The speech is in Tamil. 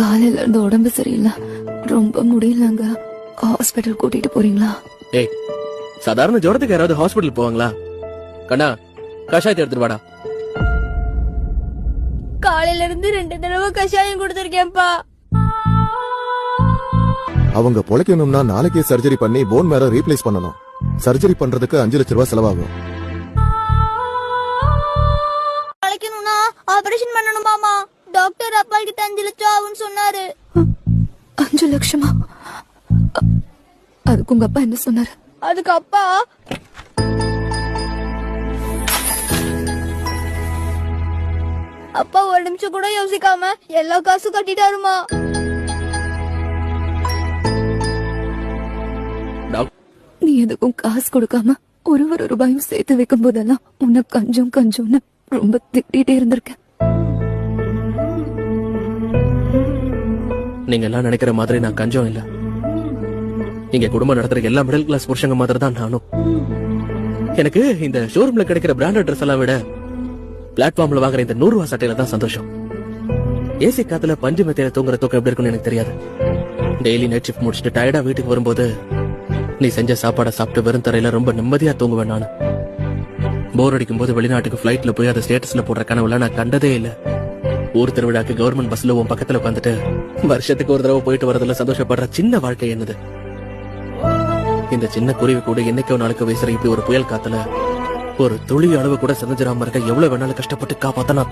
காலையில இருந்து உடம்பு சரியில்லை. ரொம்ப முடியலங்க. ஹாஸ்பிட்டல் கூட்டிட்டு போறீங்களா? ஏய் சாதாரண ஜுரத்துக்கு யாராவது ஹாஸ்பிட்டல் போவாங்களா? கண்ணா கஷாயத்தை எடுத்துட்டு வாடா. காலையில இருந்து ரெண்டு தடவை கஷாயம் கொடுத்திருக்கேன்ப்பா. அவங்க பொழைக்கணும்னா நாளைக்கே சர்ஜரி பண்ணி போன் மேர ரீப்ளேஸ் பண்ணணும். சர்ஜரி பண்றதுக்கு அஞ்சு லட்ச ரூபாய் செலவாகும். அழைக்கணும்னா ஆபரேஷன் பண்ணணுமாமா டாக்டர் அப்பா கிட்ட அஞ்சு லட்சம் ஆகும்னு சொன்னாரு. அஞ்சு லட்சமா? அதுக்கு உங்க அப்பா என்ன சொன்னாரு? அதுக்கு அப்பா அப்பா ஒரு நிமிஷம் கூட யோசிக்காம எல்லா காசும் கட்டிட்டாருமா. நீ எதுக்கும் காசு கொடுக்காம ஒரு ஒரு ரூபாயும் சேர்த்து வைக்கும் போதெல்லாம் உன்னை கஞ்சம் கஞ்சம்னு ரொம்ப திட்டிகிட்டே இருந்திருக்கேன். நீங்க எல்லாம் நினைக்கிற மாதிரி நான் கஞ்சம் இல்ல. நீங்க குடும்பம் நடத்துற எல்லா மிடில் கிளாஸ் புருஷங்க மாதிரி தான் நானும். எனக்கு இந்த ஷோரூம்ல கிடைக்கிற பிராண்டட் ட்ரெஸ் எல்லாம் விட பிளாட்ஃபார்ம்ல வாங்குற இந்த நூறு ரூபா சட்டையில தான் சந்தோஷம். ஏசி காத்துல பஞ்சு மெத்தையில தூங்குற தூக்கம் எப்படி இருக்கும்னு எனக்கு தெரியாது. டெய்லி நைட் ஷிஃப்ட் முடிச்சுட்டு டயர்டா வீட்டுக்கு வரும்போது நீ செஞ்ச சாப்பாடை சாப்பிட்டு வெறும் தரையில ரொம்ப நிம்மதியா தூங்குவேன் நானு. போர் அடிக்கும் போது வெளிநாட்டுக்கு ஃபிளைட்ல போய் அதை ஸ்டேட்டஸ்ல போடுற கனவுல நான் கண்டதே இல்ல. ஊர் திருவிழாக்கு கவர்மெண்ட் பஸ்ல உன் பக்கத்துல உட்காந்துட்டு வருஷத்துக்கு ஒரு தடவை போயிட்டு வரதுல சந்தோஷப்படுற சின்ன வாழ்க்கை என்னது? இந்த சின்ன குருவி கூட என்னைக்கோ நாளுக்கு வீசுற இப்படி ஒரு புயல் காத்துல ஒரு துளி அளவு கூட செதஞ்சிராம இருக்க எவ்வளவு வேணாலும் கஷ்டப்பட்டு காப்பாத்தனா